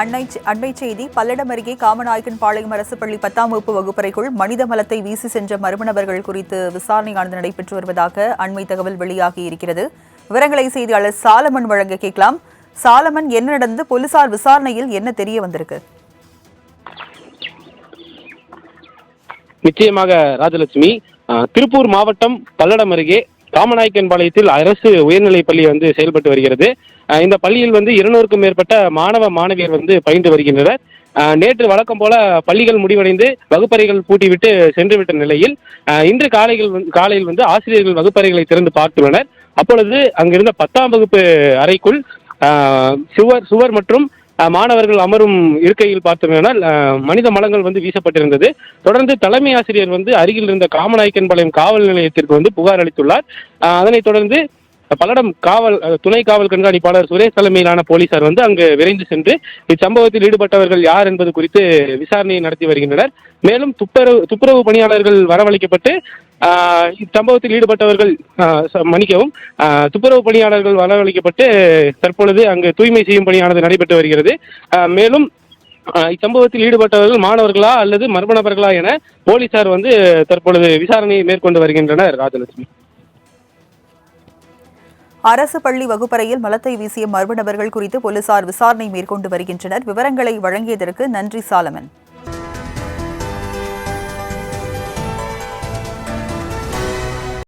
அன்னை அண்மை செய்தி பல்லடம் அருகே காமநாயக்கன் பாளையம் அரசு பள்ளி பத்தாம் வகுப்பு வகுப்பறைக்குள் மனித மலத்தை வீசி சென்ற மர்ம நபர்கள் குறித்து விசாரணையானது நடைபெற்று வருவதாக அண்மை தகவல் வெளியாகி இருக்கிறது. விவரங்களை செய்தியாளர் சாலமன் வழங்க கேட்கலாம். சாலமன் என்ன நடந்து போலீசார் விசாரணையில் என்ன தெரிய வந்திருக்கு? நிச்சயமாக ராஜலட்சுமி திருப்பூர் மாவட்டம் பல்லடம் அருகே காமநாயக்கன்பாளையத்தில் அரசு உயர்நிலைப் பள்ளி வந்து செயல்பட்டு வருகிறது. இந்த பள்ளியில் வந்து இருநூறுக்கும் மேற்பட்ட மாணவ மாணவியர் வந்து பயின்று வருகின்றனர். நேற்று வழக்கம் போல பள்ளிகள் முடிவடைந்து வகுப்பறைகள் பூட்டிவிட்டு சென்றுவிட்ட நிலையில் இன்று காலைகள் வந்து- காலையில் வந்து ஆசிரியர்கள் வகுப்பறைகளை திறந்து பார்த்துள்ளனர். அப்பொழுது அங்கிருந்த பத்தாம் வகுப்பு அறைக்குள் சுவர் சுவர் மற்றும் மாணவர்கள் அமரும் இருக்கையில் பார்த்தோமேனால் மனித மலங்கள் வந்து வீசப்பட்டிருந்தது. தொடர்ந்து தலைமை ஆசிரியர் வந்து அருகில் இருந்த காமநாயக்கன்பாளையம் காவல் நிலையத்திற்கு வந்து புகார் அளித்துள்ளார். அதனைத் தொடர்ந்து பல்லடம் காவல் துணை காவல் கண்காணிப்பாளர் சுரேஷ் தலைமையிலான போலீசார் வந்து அங்கு விரைந்து சென்று இச்சம்பவத்தில் ஈடுபட்டவர்கள் யார் என்பது குறித்து விசாரணையை நடத்தி வருகின்றனர். மேலும் துப்புரவு துப்புரவு பணியாளர்கள் வரவழைக்கப்பட்டு இச்சம்பவத்தில் ஈடுபட்டவர்கள் ஆஹ், மன்னிக்கவும் ஆஹ், துப்புரவு பணியாளர்கள் வரவழைக்கப்பட்டு தற்பொழுது அங்கு தூய்மை செய்யும் பணியானது நடைபெற்று வருகிறது. மேலும் இச்சம்பவத்தில் ஈடுபட்டவர்கள் மாணவர்களா அல்லது மர்ம நபர்களா என போலீசார் வந்து தற்பொழுது விசாரணையை மேற்கொண்டு வருகின்றனர் ராஜலட்சுமி. அரசு பள்ளி வகுப்பறையில் மலத்தை வீசிய மர்ம நபர்கள் குறித்து போலீசார் விசாரணை மேற்கொண்டு வருகின்றனர். விவரங்களை வழங்கியதற்கு நன்றி சாலமன்.